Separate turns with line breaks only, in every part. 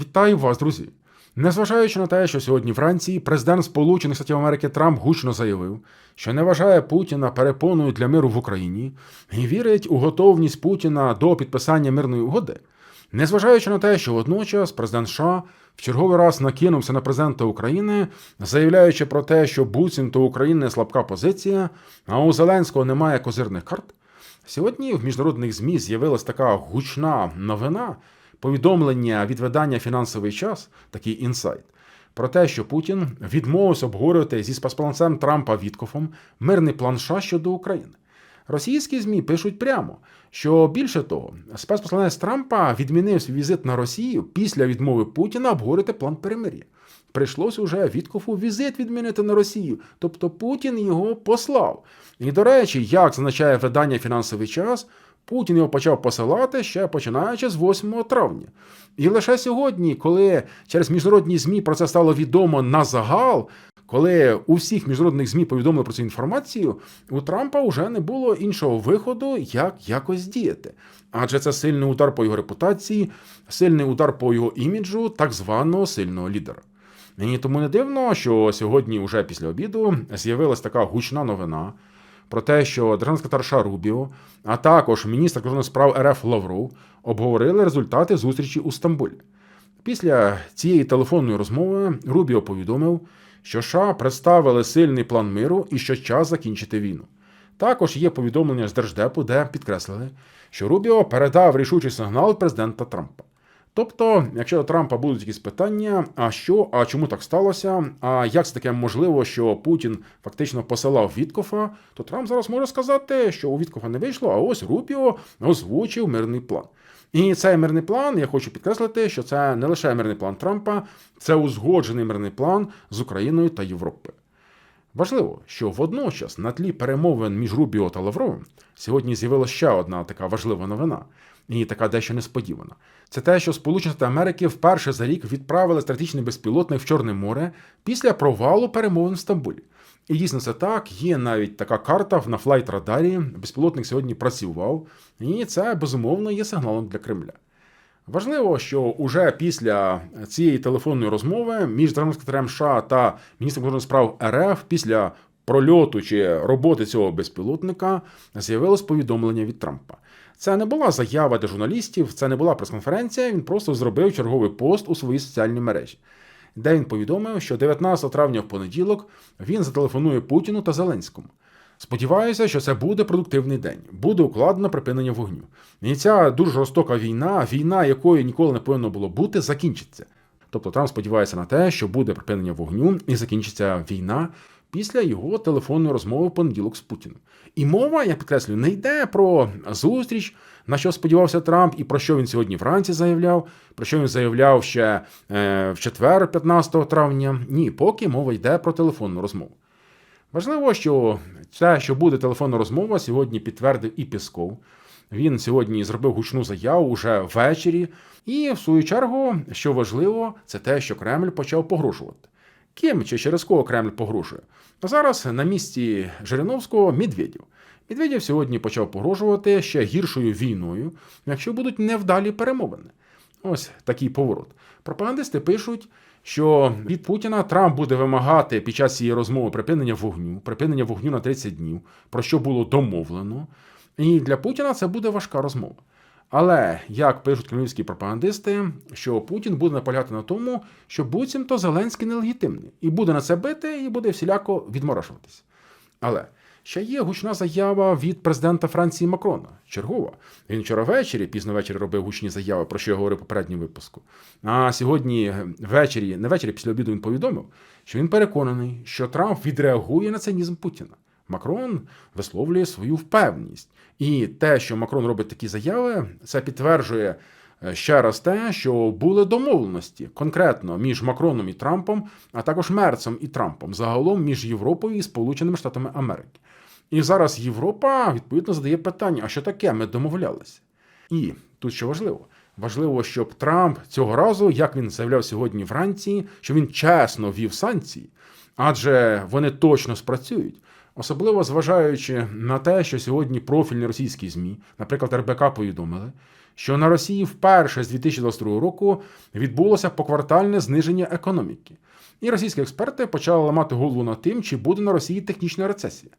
Вітаю вас, друзі! Незважаючи на те, що сьогодні вранці президент Сполучених Штатів Америки Трамп гучно заявив, що не вважає Путіна перепоною для миру в Україні і вірить у готовність Путіна до підписання мирної угоди, незважаючи на те, що водночас президент США в черговий раз накинувся на президента України, заявляючи про те, що буцімто України слабка позиція, а у Зеленського немає козирних карт. Сьогодні в міжнародних ЗМІ з'явилась така гучна новина, повідомлення від видання фінансовий час, такий інсайт, про те, що Путін відмовився обговорювати зі спецпосланцем Трампа Віткофом мирний план США щодо України. Російські ЗМІ пишуть прямо, що більше того, спецпосланець Трампа відмінив свій візит на Росію після відмови Путіна обговорити план перемир'я. Прийшлось уже Віткофу візит відмінити на Росію, тобто Путін його послав. І до речі, як зазначає видання фінансовий час, Путін його почав посилати ще починаючи з 8 травня. І лише сьогодні, коли через міжнародні ЗМІ про це стало відомо на загал, коли у всіх міжнародних ЗМІ повідомили про цю інформацію, у Трампа вже не було іншого виходу, як якось діяти. Адже це сильний удар по його репутації, сильний удар по його іміджу, так званого сильного лідера. І тому не дивно, що сьогодні, уже після обіду, з'явилась така гучна новина про те, що державний секретар Рубіо, а також міністр кордонних справ РФ Лавров обговорили результати зустрічі у Стамбулі. Після цієї телефонної розмови Рубіо повідомив, що США представили сильний план миру і що час закінчити війну. Також є повідомлення з Держдепу, де підкреслили, що Рубіо передав рішучий сигнал президента Трампа. Тобто, якщо до Трампа будуть якісь питання, а що, а чому так сталося, а як це таке можливо, що Путін фактично посилав Віткофа, то Трамп зараз може сказати, що у Віткофа не вийшло, а ось Рубіо озвучив мирний план. І цей мирний план, я хочу підкреслити, що це не лише мирний план Трампа, це узгоджений мирний план з Україною та Європою. Важливо, що водночас на тлі перемовин між Рубіо та Лавровим сьогодні з'явилася ще одна така важлива новина, і така дещо несподівана. Це те, що Сполучені Штати Америки вперше за рік відправили стратегічний безпілотник в Чорне море після провалу перемовин в Стамбулі. І дійсно це так, є навіть така карта на флайт радарі. Безпілотник сьогодні працював, і це безумовно є сигналом для Кремля. Важливо, що уже після цієї телефонної розмови між державним секретарем США та міністром закордонних справ РФ після прольоту чи роботи цього безпілотника з'явилось повідомлення від Трампа. Це не була заява для журналістів, це не була прес-конференція. Він просто зробив черговий пост у своїй соціальній мережі, де він повідомив, що 19 травня в понеділок він зателефонує Путіну та Зеленському. Сподіваюся, що це буде продуктивний день, буде укладено припинення вогню. І ця дуже жорстока війна, війна, якої ніколи не повинно було бути, закінчиться. Тобто Трамп сподівається на те, що буде припинення вогню і закінчиться війна після його телефонної розмови в понеділок з Путіним. І мова, я підкреслюю, не йде про зустріч, на що сподівався Трамп, і про що він сьогодні вранці заявляв, про що він заявляв ще е, в четвер, 15 травня. Ні, поки мова йде про телефонну розмову. Важливо, що те, що буде телефонна розмова, сьогодні підтвердив і Пісков. Він сьогодні зробив гучну заяву уже ввечері. І в свою чергу, що важливо, це те, що Кремль почав погрожувати. Ким чи через кого Кремль погрожує? А зараз на місці Жириновського Медведєв. Медведєв сьогодні почав погрожувати ще гіршою війною, якщо будуть невдалі перемовини. Ось такий поворот. Пропагандисти пишуть, що від Путіна Трамп буде вимагати під час цієї розмови припинення вогню, припинення вогню на 30 днів, про що було домовлено. І для Путіна це буде важка розмова. Але як пишуть кремлівські пропагандисти, що Путін буде наполягати на тому, що буцімто Зеленський нелегітимний, і буде на це бити, і буде всіляко відморашуватись. Але ще є гучна заява від президента Франції Макрона. Чергова. Він вчора ввечері, пізно ввечері робив гучні заяви, про що я говорив в попередньому випуску. А сьогодні ввечері, не ввечері, після обіду він повідомив, що він переконаний, що Трамп відреагує на цинізм Путіна. Макрон висловлює свою впевненість. І те, що Макрон робить такі заяви, це підтверджує ще раз те, що були домовленості конкретно між Макроном і Трампом, а також Мерцем і Трампом, загалом між Європою і Сполученими Штатами Америки. І зараз Європа відповідно задає питання: а що таке? Ми домовлялися? І тут що важливо. Важливо, щоб Трамп цього разу, як він заявляв сьогодні вранці, що він чесно вів санкції, адже вони точно спрацюють. Особливо зважаючи на те, що сьогодні профільні російські ЗМІ, наприклад, РБК, повідомили, що на Росії вперше з 2022 року відбулося поквартальне зниження економіки. І російські експерти почали ламати голову над тим, чи буде на Росії технічна рецесія.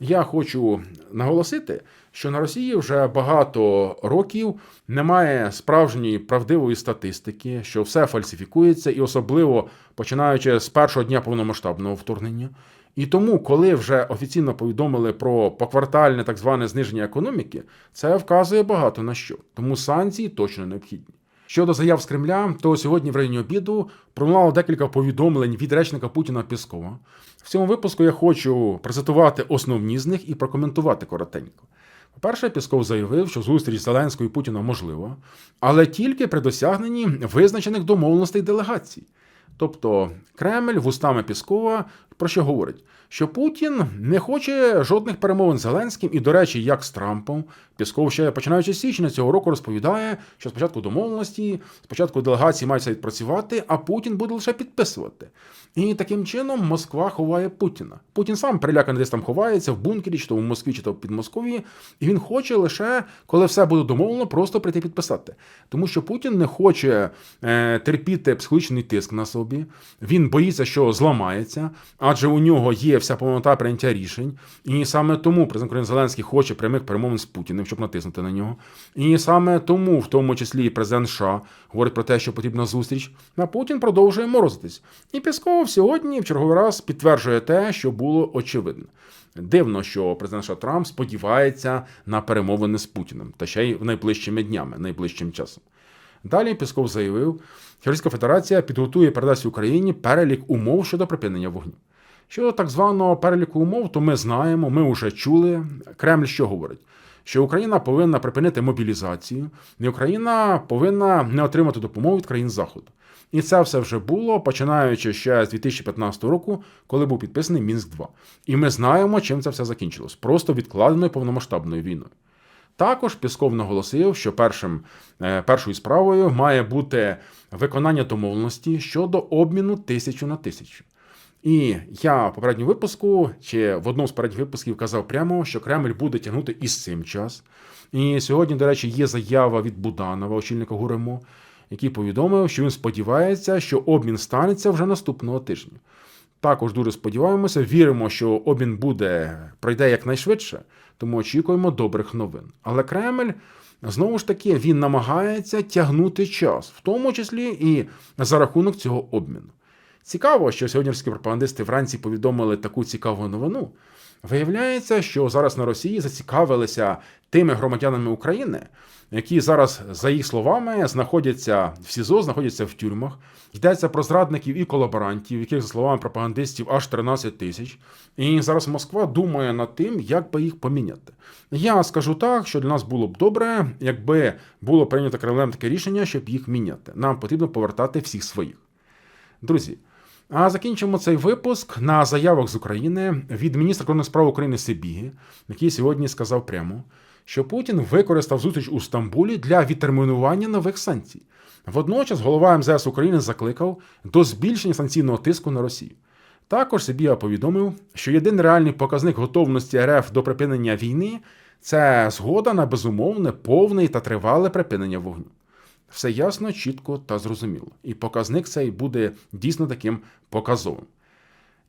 Я хочу наголосити, що на Росії вже багато років немає справжньої правдивої статистики, що все фальсифікується, і особливо починаючи з першого дня повномасштабного вторгнення. І тому, коли вже офіційно повідомили про поквартальне так зване зниження економіки, це вказує багато на що. Тому санкції точно необхідні. Щодо заяв з Кремля, то сьогодні в районі обіду пролунало декілька повідомлень від речника Путіна Піскова. В цьому випуску я хочу презентувати основні з них і прокоментувати коротенько. По-перше, Пісков заявив, що зустріч Зеленського і Путіна можлива, але тільки при досягненні визначених домовленостей делегацій. Тобто Кремль вустами Піскова про що говорить? Що Путін не хоче жодних перемовин з Зеленським, і, до речі, як з Трампом, Пісков ще починаючи з січня цього року розповідає, що спочатку домовленості, спочатку делегації мають відпрацювати, а Путін буде лише підписувати. І таким чином Москва ховає Путіна. Путін сам переляканий десь там ховається в бункері, чи то в Москві, чи то в Підмосков'ї, і він хоче лише, коли все буде домовлено, просто прийти підписати. Тому що Путін не хоче е, терпіти психологічний тиск на собі, він боїться, що зламається адже у нього є вся повнота прийняття рішень, і саме тому президент Зеленський хоче прямих перемовин з Путіним, щоб натиснути на нього. І саме тому, в тому числі, президент США говорить про те, що потрібна зустріч. А Путін продовжує морозитись. І Пісков сьогодні в черговий раз підтверджує те, що було очевидно. Дивно, що президент США Трамп сподівається на перемовини з Путіним, та ще й найближчими днями, найближчим часом. Далі Пісков заявив, що Російська Федерація підготує передасть Україні перелік умов щодо припинення вогню. Щодо так званого переліку умов, то ми знаємо, ми вже чули. Кремль що говорить? Що Україна повинна припинити мобілізацію, і Україна повинна не отримати допомогу від країн Заходу. І це все вже було починаючи ще з 2015 року, коли був підписаний Мінськ 2 І ми знаємо, чим це все закінчилось просто відкладеною повномасштабною війною. Також Пісков наголосив, що першим, е, першою справою має бути виконання домовленості щодо обміну тисячу на тисячу. І я в попередньому випуску чи в одному з передніх випусків казав прямо, що Кремль буде тягнути і з цим час. І сьогодні, до речі, є заява від Буданова, очільника ГУРЕМО, який повідомив, що він сподівається, що обмін станеться вже наступного тижня. Також дуже сподіваємося, віримо, що обмін буде пройде якнайшвидше, тому очікуємо добрих новин. Але Кремль знову ж таки він намагається тягнути час, в тому числі і за рахунок цього обміну. Цікаво, що сьогоднішні пропагандисти вранці повідомили таку цікаву новину. Виявляється, що зараз на Росії зацікавилися тими громадянами України, які зараз, за їх словами, знаходяться в СІЗО, знаходяться в тюрмах. Йдеться про зрадників і колаборантів, яких, за словами пропагандистів, аж 13 тисяч. І зараз Москва думає над тим, як би їх поміняти. Я скажу так, що для нас було б добре, якби було прийнято Кремлем таке рішення, щоб їх міняти. Нам потрібно повертати всіх своїх. Друзі. А закінчимо цей випуск на заявах з України від міністра кордонних справ України Сибіги, який сьогодні сказав прямо, що Путін використав зустріч у Стамбулі для відтермінування нових санкцій. Водночас голова МЗС України закликав до збільшення санкційного тиску на Росію. Також Сибіга повідомив, що єдиний реальний показник готовності РФ до припинення війни це згода на безумовне, повне та тривале припинення вогню. Все ясно, чітко та зрозуміло. І показник цей буде дійсно таким показовим.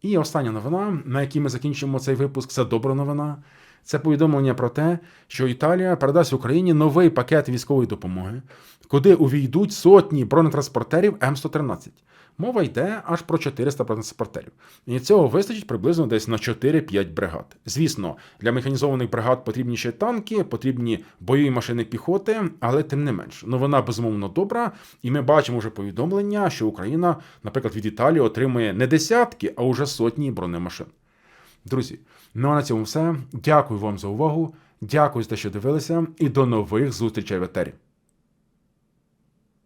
І остання новина, на якій ми закінчимо цей випуск, це добра новина. Це повідомлення про те, що Італія передасть Україні новий пакет військової допомоги, куди увійдуть сотні бронетранспортерів М113. Мова йде аж про 400 бронетранспортерів. І цього вистачить приблизно десь на 4-5 бригад. Звісно, для механізованих бригад потрібні ще танки, потрібні бойові машини піхоти, але тим не менш, новина безумовно добра. І ми бачимо вже повідомлення, що Україна, наприклад, від Італії отримує не десятки, а уже сотні бронемашин. Друзі, ну а на цьому все. Дякую вам за увагу. Дякую за те, що дивилися, і до нових зустрічей в етері.